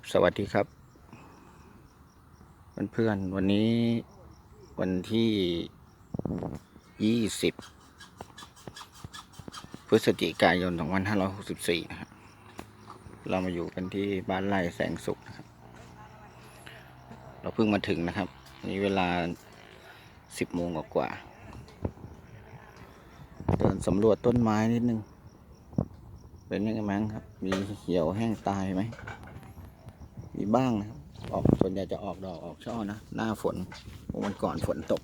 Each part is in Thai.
ับสวัสดีครับเพื่อนๆวันนี้วันที่ยี่สิบพฤศจิกายน2564นะครับ เรามาอยู่กันที่บ้านไร่แสงสุขนะครับ เราเพิ่งมาถึงนะครับ นี่เวลา10โมงกว่าเดินสำรวจต้นไม้นิดนึง เป็นยังไงบ้งครับ มีเหี่ยวแห้งตายไหม มีบ้างนะครับ ออกส่วนใหญ่จะออกดอกออกช่อนะ หน้าฝนวันก่อนฝนตก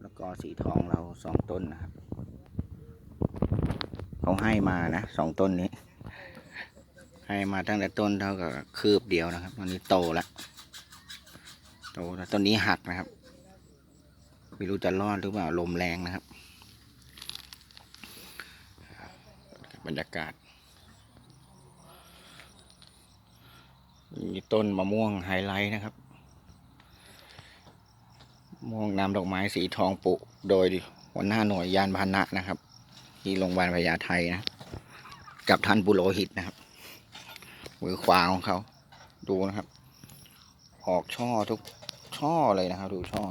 แล้วก็สีทองเราสองต้นนะครับเขาให้มานะสองต้นนี้ ให้มาตั้งแต่ต้นเท่ากับคืบเดียวนะครับตอนนี้โตแล้วโตแล้วต้นนี้หักนะครับไม่รู้จะรอดหรือเปล่าลมแรงนะครับ บรรยากาศ มีต้นมะม่วงไฮไลท์นะครับม่วงน้ำดอกไม้สีทองปลูกโดยหัวหน้าหน่วยยานพาหนะนะครับ ที่โรงพยาบาลพญาไทนะกับท่านบุโรหิตนะครับมือขวาของเขา ดูนะครับ ออกช่อทุกช่อเลยนะครับ ดูช่อ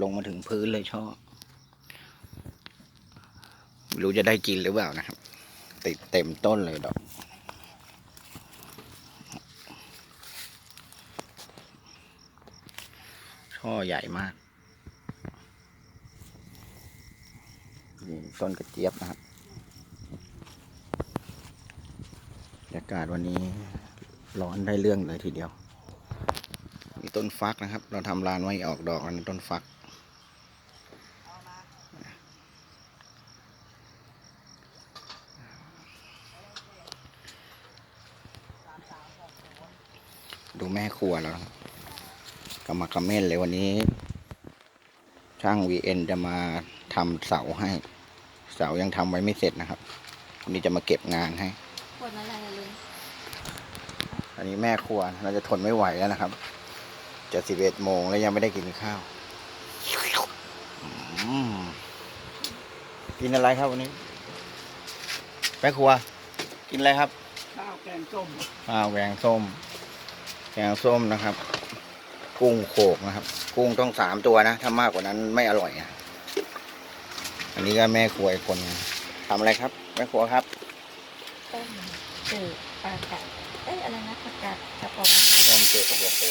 ลงมาถึงพื้นเลยช่อรู้จะได้กินหรือเปล่านะครับ ติดเต็มต้นเลยดอก ช่อใหญ่มากนี่ต้นกระเจี๊ยบนะครับบรรยากาศวันนี้ร้อนได้เรื่องเลยทีเดียว มีต้นฟักนะครับ เราทำลานไว้ออกดอกแล้วนต้นฟัก ดูแม่ครัวแล้ว นะครับกำมากระเม่นเลยวันนี้ ช่าง VN จะมาทำเสาให้ เสายังทำไว้ไม่เสร็จนะครับวันนี้จะมาเก็บงานให้ขวดอะไรอะลุงอันนี้แม่ครัวเราจะทนไม่ไหวแล้วนะครับ จะสิบเอ็ดโมงแล้วยังไม่ได้กินข้าวอืมกินอะไรครับวันนี้แม่ครัว กินอะไรครับข้าวแกงส้มข้าวแกงส้ม แกงส้มนะครับ กุ้งโขกนะครับ กุ้งต้องสามตัวนะถ้ามากกว่านั้นไม่อร่อยนะอันนี้ก็แม่ครัวอีกคนหนึ่งทำอะไรครับ แม่ครัวครับต้มจืดปลากัดเอ้ยอะไรนะผักกาดกระป๋องต้มเจโอ้โห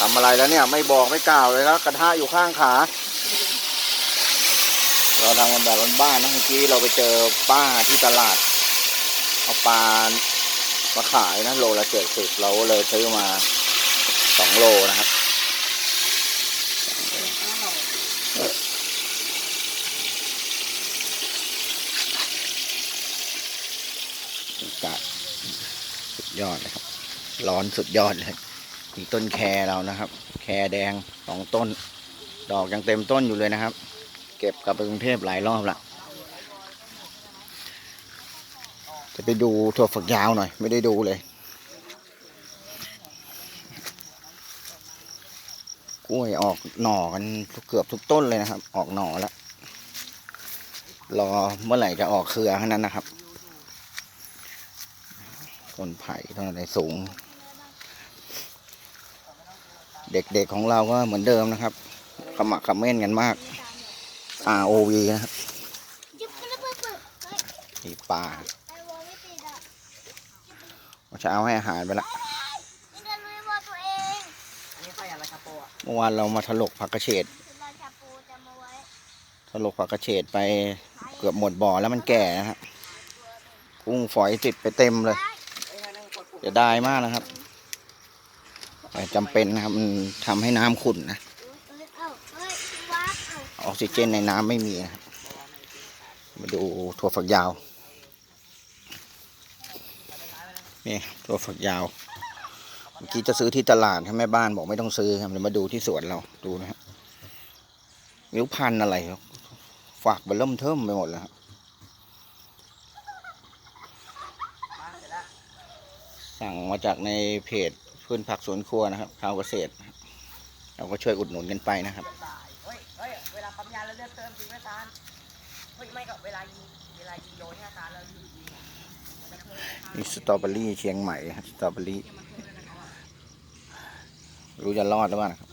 ทำอะไรแล้วเนี่ย ไม่บอกไม่กล่าวเลยแล้วกระทะอยู่ข้างขา เราทำกันแบบบ้านๆนะเมื่อกี้เราไปเจอป้าที่ตลาดเอาปลามาขายนะโลละเจ็ดสิบเราก็เลยซื้อมา สองโลนะครับอากาศสุดยอดเลยครับ ร้อนสุดยอดเลยมีต้นแครเรานะครับ แครแดงสองต้น ดอกยังเต็มต้นอยู่เลยนะครับ เก็บกลับไปกรุงเทพหลายรอบละจะไปดูถั่วฝักยาวหน่อย ไม่ได้ดูเลย ล้วยออกหน่อกันเกือบทุกต้นเลยนะครับ ออกหน่อแล้ว รอเมื่อไหร่จะออกเครือเท่านั้นนะครับต้นไผ่ต้นอะไรสูง เด็กๆของเราก็เหมือนเดิมนะครับขมักเขม้นกันมาก ROV นะครับจิ๊บไม่ได้เปิดเปิดเฮ้ยมีปลาไอวอลไม่ติดอะเมื่อเช้าให้อาหารไปละ นี่จะรู้ว่าตัวเอง อันนี้ใส่อะไรคาโปอะ เมื่อวานเรามาถลกผักกระเฉดถลกผักกระเฉดไปเกือบหมดบ่อแล้วมันแก่นะฮะกุ้งฝอยติดไปเต็มเลยจะได้มากนะครับแต่จำเป็นนะครับมันทำให้น้ำขุ่นนะออกซิเจนในน้ำไม่มีนะครับมาดูถั่วฝักยาวนี่ถั่วฝักยาว มื่อกี้จะซื้อที่ตลาดครับแม่บ้านบอกไม่ต้องซื้อครับเดี๋ยวมาดูที่สวนเราดูนะฮะมิวพันธุ์อะไรครับฝากไปเริ่มเทิมไปหมดแล้วครับมาเสร็จแล้วสั่งมาจากในเพจพืชผักสวนครัวนะครับชาวเกษตรนะครับเราก็ช่วยอุดหนุนกันไปนะครับตายเฮ้ยเฮ้ยเวลาปั๊มยาแล้วเลือดเติมจริงไหมตาลเฮ้ยไม่ก็เวลายิงเวลายิงโยนเนี่ยตาลเราหยุดยิงอะนี่สตรอเบอรี่เชียงใหม่ครับสตรอเบอรี่ รู้จะรอดหรือเปล่านะครับ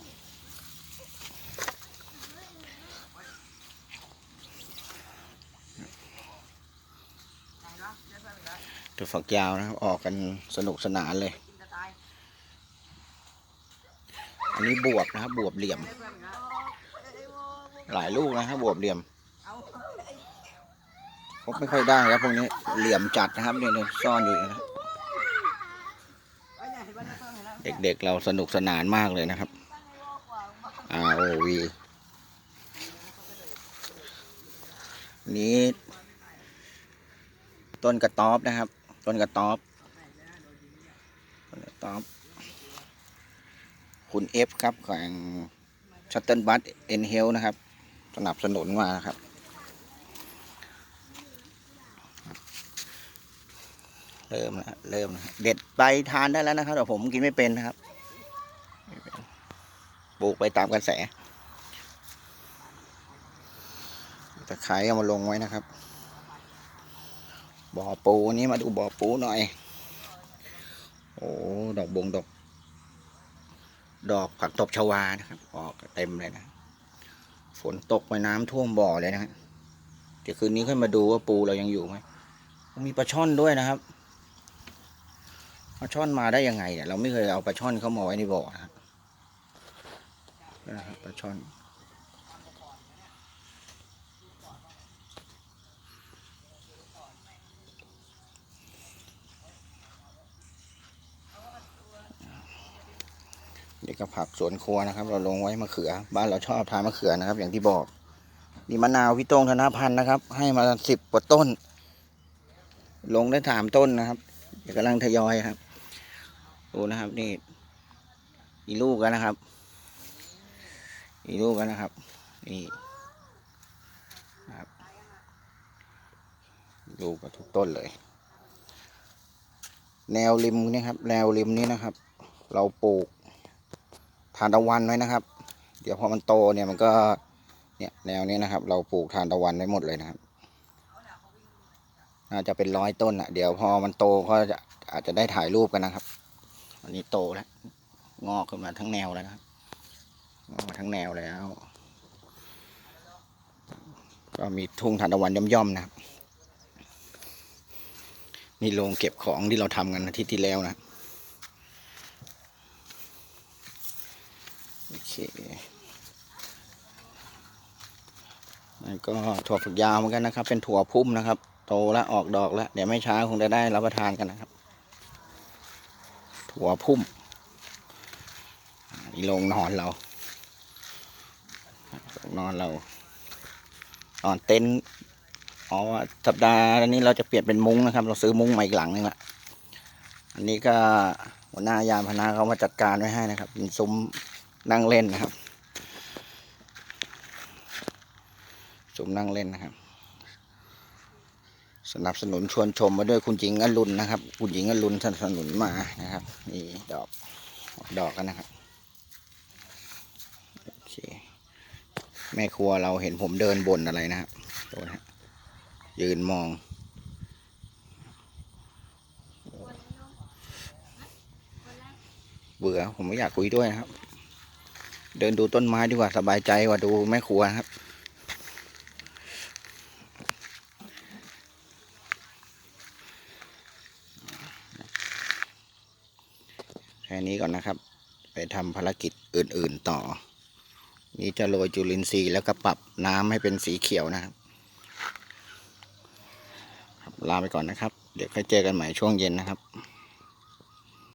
ตัวฝักยาวนะครับ ออกกันสนุกสนานเลย อันนี้บวบนะครับ บวบเหลี่ยม หลายลูกนะครับบวบเหลี่ยมพบไม่ค่อยได้ครับพวกนี้เหลี่ยมจัดนะครับเนี่ยเนี่ยซ่อนอยู่นะ ไอ้เนี่ยเห็นว่าได้ เด็กๆเราสนุกสนานมากเลยนะครับ ROV นี้ ต้นกระต๊อบนะครับ ต้นกระต๊อบต้นกระต๊อบคุณเอฟครับของชัตเติลบัสเอ็นเฮลนะครับ สนับสนุนมานะครับ เริ่มแล้วเริ่มแล้วเด็ดไปทานได้แล้วนะครับแต่ผมกินไม่เป็นนะครับปลูกไปตามกระแสตะไคร้เอามาลงไว้นะครับ บ่อปูนี้มาดูบ่อปูหน่อย โอ้ดอกบงดอก ดอกผักตบชวานะครับ ออกเต็มเลยนะ ฝนตกไปน้ำท่วมบ่อเลยนะฮะเดี๋ยวคืนนี้ค่อยมาดูว่าปูเรายังอยู่ไหมมีปลาช่อนด้วยนะครับ ปลาช่อนมาได้ยังไงเนี่ยเราไม่เคยเอาปลาช่อนเข้ามาไว้ในบ่อนะครับนะครับปลาช่อนนี่ก็ผักสวนครัวนะครับ เราลงไว้มะเขือ บ้านเราชอบทานมะเขือนะครับ อย่างที่บอกนี่มะนาวพี่โต้งธนพันธ์นะครับ ให้มาสิบกว่าต้น ลงได้สามต้นนะครับเดี๋ยวกำลังทยอยครับ ดูนะครับนี่อีลูกกันนะครับ อีลูกกันนะครับนี่ครับลูกกับทุกต้นเลย แนวริมนี่ครับ แนวริมนี้นะครับ เราปลูกทานตะวันไว้นะครับ เดี๋ยวพอมันโตเนี่ยมันก็เนี่ยแนวนี้นะครับ เราปลูกทานตะวันไว้หมดเลยนะครับน่าจะเป็นร้อยต้นอะ เดี๋ยวพอมันโตก็จะอาจจะได้ถ่ายรูปกันนะครับ อันนี้โตแล้ว งอกขึ้นมาทั้งแนวแล้วนะงอกมาทั้งแนวแล้ว ก็มีทุ่งทานตะวันย่อมๆนะครับนี่โรงเก็บของที่เราทำกันอาทิตย์ที่แล้วนะโอเคนั่นก็ถั่วฝักยาวเหมือนกันนะครับ เป็นถั่วพุ่มนะครับ โตแล้วออกดอกแล้ว เดี๋ยวไม่ช้าคงจะได้รับประทานกันนะครับ ถั่วพุ่มอันนี่โรงนอนเราโรงนอนเรานอนเต็นท์อ๋อสัปดาห์นี้เราจะเปลี่ยนเป็นมุ้งนะครับ เราซื้อมุ้งมาอีกหลังนึงละอันนี้ก็หัวหน้ายามพนาเขามาจัดการไว้ให้นะครับเป็นซุ้มนั่งเล่นนะครับซุ้มนั่งเล่นนะครับ สนับสนุนชวนชมมาด้วยคุณหญิงอรุณนะครับ คุณหญิงอรุณสนับสนุนมานะครับนี่ดอกดอกกันนะครับโอเคแม่ครัวเราเห็นผมเดินบนอะไรนะครับดูนฮะยืนมองเบื่อผมไม่อยากคุยด้วยนะครับ เดินดูต้นไม้ดีกว่าสบายใจกว่าดูแม่ครัวครับ ค่นี้ก่อนนะครับ ไปทำภารกิจอื่น ๆต่อ นี่จะโรยจุลินทรีย์แล้วก็ปรับน้ำให้เป็นสีเขียวนะครับครับลาไปก่อนนะครับ เดี๋ยวค่อยเจอกันใหม่ช่วงเย็นนะครับ